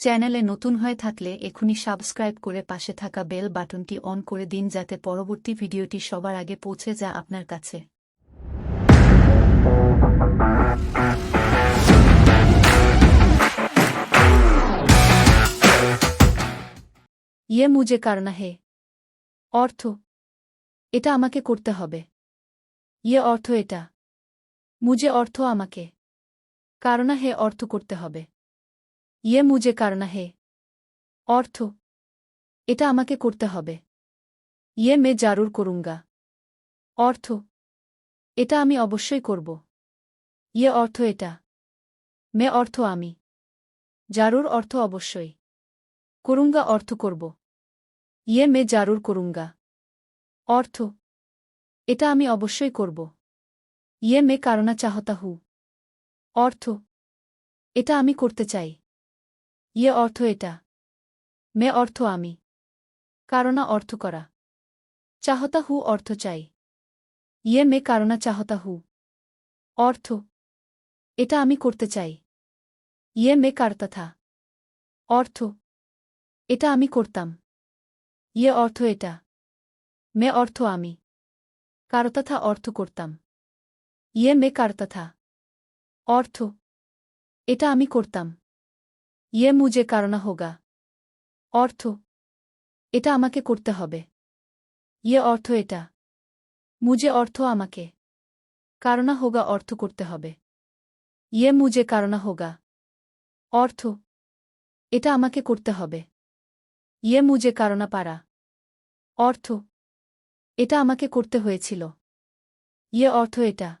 চ্যানেলে নতুন হয়ে থাকলে এখনই সাবস্ক্রাইব করে পাশে থাকা বেল বাটনটি অন করে দিন যাতে পরবর্তী ভিডিওটি সবার আগে পৌঁছে যা আপনার কাছে। ইয়ে মুজে কারনা হে। অর্থ, এটা আমাকে করতে হবে। ইয়ে অর্থ এটা। মুজে অর্থ আমাকে। কারণা হে অর্থ করতে হবে। ইয়ে মুজে কারণা হে। অর্থ, এটা আমাকে করতে হবে। ইয়ে মে জারুর করুঙ্গা। অর্থ, এটা আমি অবশ্যই করব। ইয়ে অর্থ এটা। মে অর্থ আমি। জারুর অর্থ অবশ্যই। করুঙ্গা অর্থ করব। ইয়ে মে জারুর করুঙ্গা। অর্থ, এটা আমি অবশ্যই করব। ইয়ে মে কারণা চাহতা হু। অর্থ, এটা আমি করতে চাই। ইয়ে অর্থ এটা। মে অর্থ আমি। কারণা অর্থ করা। চাহতা হু অর্থ চাই। ইয়ে মে কারণা চাহতা হু। অর্থ, এটা আমি করতে চাই। ইয়ে মে কারতা থা অর্থ, এটা আমি করতাম। ইয়ে অর্থ এটা। মে অর্থ আমি। কারতা থা অর্থ করতাম। ইয়ে মে কারতা থা অর্থ, এটা আমি করতাম। ইয়ে মুজে কারণা হোগা। অর্থ, এটা আমাকে করতে হবে। ইয়ে অর্থ এটা। মুজে অর্থ আমাকে। কারণা হোগা অর্থ করতে হবে। ইয়ে মুজে কারণা হোগা। অর্থ, এটা আমাকে করতে হবে। ইয়ে মুজে কারণা পারা। অর্থ, এটা আমাকে করতে হয়েছিল। ইয়ে অর্থ এটা।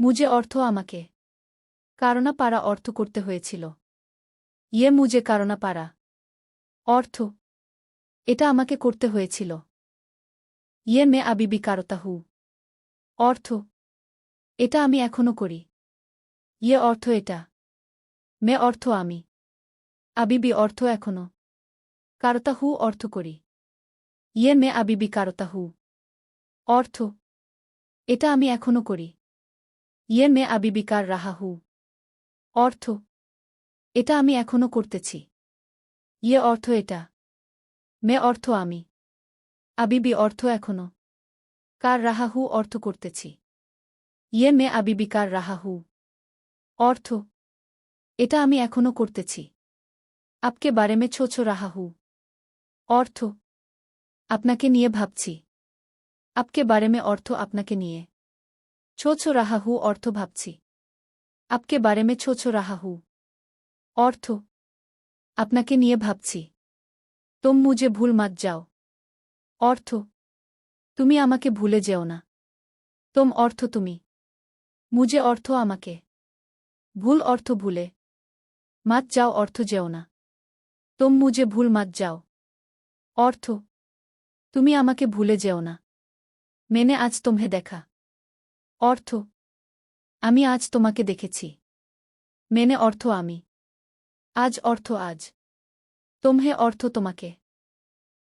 মুজে অর্থ আমাকে। কারণা পারা অর্থ করতে হয়েছিল। ইয়ে মুজে কারণা পারা। অর্থ, এটা আমাকে করতে হয়েছিল। ইয়ে মে আবিবি কারতা হু। অর্থ, এটা আমি এখনও করি। ইয়ে অর্থ এটা। মে অর্থ আমি। আবিবি অর্থ এখনও। কারতা হু অর্থ করি। ইয়ে মে আবিবি কারতা হু। অর্থ, এটা আমি এখনও করি। ইয়ে মে আবিবি কার রাহা হু। অর্থ এটা আমি এখনও করতেছি। ইয়ে অর্থ এটা। মে অর্থ আমি। আবিবি অর্থ এখনও। কার রাহাহু অর্থ করতেছি। ইয়ে মে আবিবি কার রাহাহু। অর্থ। এটা আমি এখনও করতেছি। আপকে বারে মে ছো ছো রাহাহু। অর্থ। আপনাকে নিয়ে ভাবছি। আপকে বারে মে অর্থ আপনাকে নিয়ে। ছো ছো রাহাহু অর্থ ভাবছি। আপকে বারে মে ছো ছো রাহাহু। অর্থ। আপনাকে নিয়ে ভাবছি। তোম মুজে ভুল মাত যাও। অর্থ। তুমি আমাকে ভুলে যেও না। তোম অর্থ তুমি। মুজে অর্থ আমাকে। ভুল অর্থ ভুলে। মাত যাও, অর্থ যেও না। তোম মুজে ভুল মাত যাও। অর্থ। তুমি আমাকে ভুলে যেও না। মেনে আজ তোমহে দেখা। অর্থ। আমি আজ তোমাকে দেখেছি। মেনে অর্থ আমি। আজ অর্থ আজ। তোমহে অর্থ তোমাকে।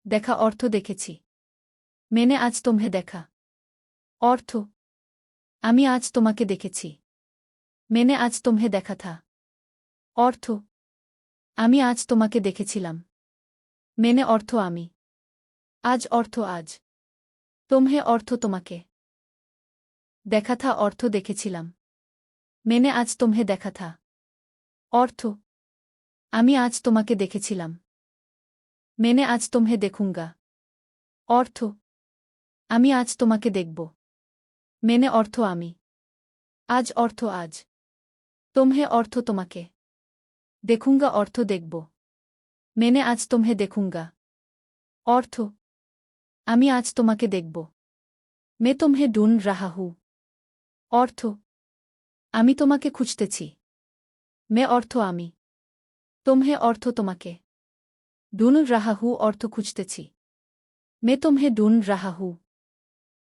দেখা অর্থ দেখেছি। মেনে আজ তোমহে দেখা। অর্থ, আমি আজ তোমাকে দেখেছি। মেনে আজ তোমহে দেখা থা। অর্থ, আমি আজ তোমাকে দেখেছিলাম। মেনে অর্থ আমি। আজ অর্থ আজ। তোমহে অর্থ তোমাকে। দেখা থা অর্থ দেখেছিলাম। মেনে আজ তোমহে দেখা থা। অর্থ আমি আজ তোমাকে দেখেছিলাম। মেনে আজ তোমহে দেখুঙ্গা। অর্থ, আমি আজ তোমাকে দেখব। মেনে অর্থ আমি। আজ অর্থ আজ। তোমহে অর্থ তোমাকে। দেখুঙ্গা অর্থ দেখব। মেনে আজ তোমহে দেখুঙ্গা। অর্থ, আমি আজ তোমাকে দেখব। মে তোমহে ডুন রাহাহু। অর্থ, আমি তোমাকে খুঁজতেছি। মে অর্থ আমি। তোমহে অর্থ তোমাকে। ডুন রাহাহু অর্থ খুঁজতেছি। মে তোমহে ডুন রাহাহু।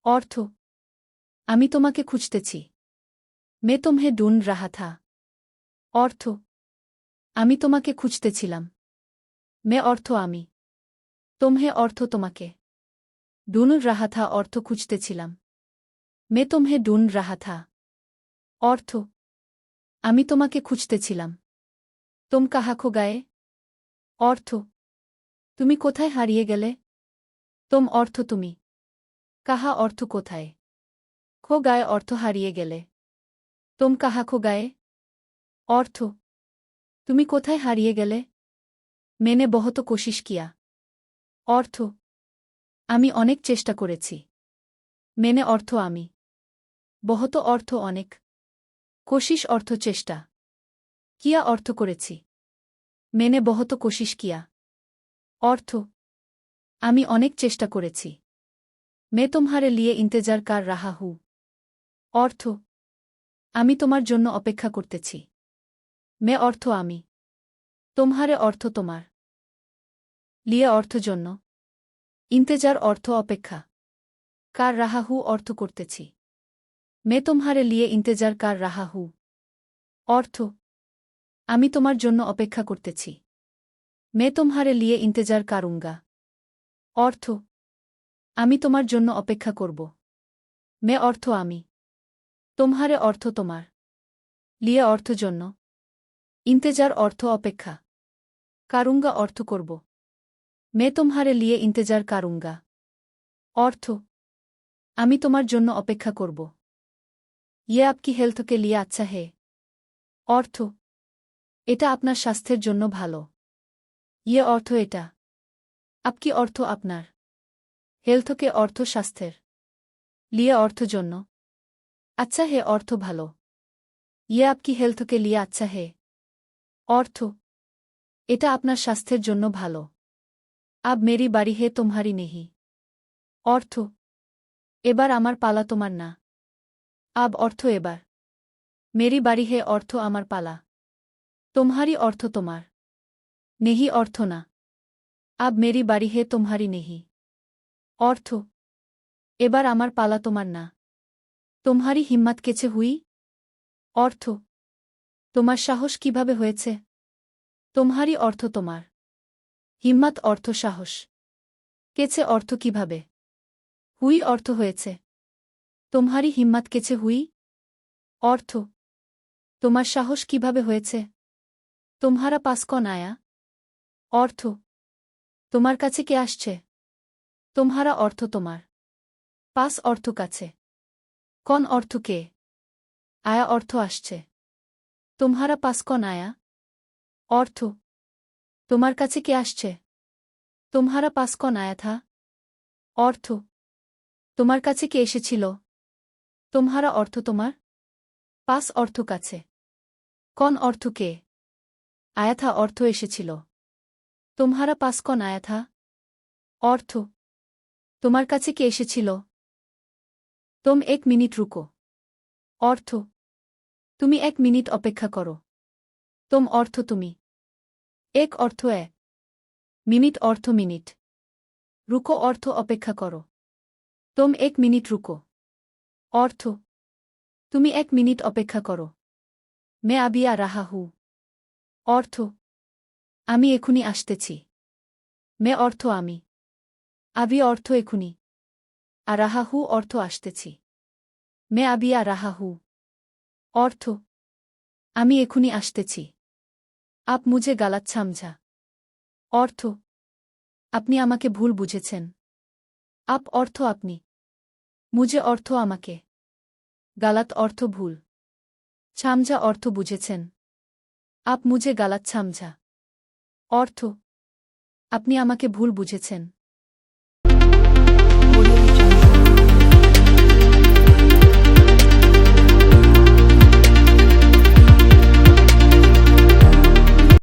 অর্থ, আমি তোমাকে খুঁজতেছি। মে তোমহে ডুন রাহাথা। অর্থ, আমি তোমাকে খুঁজতেছিলাম। মে অর্থ আমি। তোমহে অর্থ তোমাকে। ডুন রাহা থা অর্থ খুঁজতেছিলাম। মে তোমহে ডুন রাহাথা। অর্থ, আমি তোমাকে খুঁজতেছিলাম। তোম কাহা খো গায়ে অর্থ তুমি কোথায় হারিয়ে গেলে তোম অর্থ তুমি কাহা অর্থ কোথায় খো গায়ে অর্থ হারিয়ে গেলে তোম কাহা খো গায়ে অর্থ তুমি কোথায় হারিয়ে গেলে মেনে বহত কোশিস কিয়া অর্থ আমি অনেক চেষ্টা করেছি মেনে অর্থ আমি বহত অর্থ অনেক কোশিস অর্থ চেষ্টা কিয়া অর্থ করেছি। মেনে বহত কোশিস কিয়া। অর্থ, আমি অনেক চেষ্টা করেছি। মে তোমারে লিয়ে ইন্তেজার কার রাহা হু। অর্থ, আমি তোমার জন্য অপেক্ষা করতেছি। মে অর্থ, আমি। তোমারে অর্থ তোমার। লিয়ে অর্থ জন্য। ইন্তেজার অর্থ অপেক্ষা। কার রাহাহু অর্থ করতেছি। মে তোমারে লিয়ে ইন্তেজার কার রাহাহু অর্থ আমি তোমার জন্য অপেক্ষা করতেছি। মে তোমারে লিয়ে ইন্তেজার কারুঙ্গা। অর্থ, আমি তোমার জন্য অপেক্ষা করব। মে অর্থ, আমি। তোমারে অর্থ তোমার। লিয়ে অর্থ জন্য। ইন্তেজার অর্থ অপেক্ষা। কারুঙ্গা অর্থ করব। মে তোমারে লিয়ে ইন্তেজার কারুঙ্গা। অর্থ, আমি তোমার জন্য অপেক্ষা করব। ইয়ে আপকি হেলথকে লিয়ে আচ্ছা হে। অর্থ এটা আপনার স্বাস্থ্যের জন্য ভালো। ইয়ে অর্থ এটা। আপকি অর্থ আপনার? হেলথকে অর্থ স্বাস্থ্যের? লিয়ে অর্থ জন্য। আচ্ছা হে, অর্থ ভালো। ইয়ে আপকি হেলথকে লিয়ে আচ্ছা হে? অর্থ। এটা আপনার স্বাস্থ্যের জন্য ভালো। আব মেরি বাড়ি হে, তোমারি নেহি। অর্থ। এবার আমার পালা তোমার না। আব অর্থ এবার। মেরি বাড়ি হে, অর্থ আমার পালা। তোমারি অর্থ তোমার। নেহি অর্থ না। আব মেরি বাড়ি হে তোমারি নেহি। অর্থ, এবার আমার পালা তোমার না। তোমারি হিম্মত কেছে হুই? অর্থ, তোমার সাহস কীভাবে হয়েছে? তোমারি অর্থ তোমার। হিম্মত অর্থ সাহস। কেছে অর্থ কীভাবে? হুই অর্থ হয়েছে। তোমারি হিম্মত কেছে হুই? অর্থ, তোমার সাহস কীভাবে হয়েছে? তোমারা পাস কন আয়া অর্থ, তোমার কাছে কে আসছে? তোমারা অর্থ তোমার। পাস অর্থ কাছে। কন অর্থ কে? আয়া অর্থ আসছে। তোমারা পাস কন আয়া অর্থ, তোমার কাছে কে আসছে? তোমারা পাস কন আয়া থা? অর্থ, তোমার কাছে কে এসেছিল? তোমারা অর্থ তোমার। পাস অর্থ কাছে। কন অর্থ কে? আয়াথা অর্থ এসেছিল। তোমহারা পাস কন আয়াথা? অর্থ? তোমার কাছে কে এসেছিল? তোম এক মিনিট রুকো। অর্থ? তুমি এক মিনিট অপেক্ষা করো। তোম অর্থ তুমি? এক অর্থ এ মিনিট অর্থ মিনিট। রুকো অর্থ অপেক্ষা করো। তোম এক মিনিট রুকো। অর্থ? তুমি এক মিনিট অপেক্ষা করো। মে আবিয়া রাহা হু। অর্থ। আমি এখুনি আসতেছি। মে অর্থ আমি। আবি অর্থ এখুনি। আর রাহাহু অর্থ আসতেছি। মে আবিয়া রাহাহু অর্থ। আমি এখুনি আসতেছি। আপ মুঝে গালাত ছামঝা অর্থ। আপনি আমাকে ভুল বুঝেছেন। আপ অর্থ আপনি। মুঝে অর্থ আমাকে। গালাত অর্থ ভুল। ছামঝা অর্থ বুঝেছেন। আপ মুঝে গালাত সামঝা অর্থ আপনি আমাকে ভুল বুঝেছেন।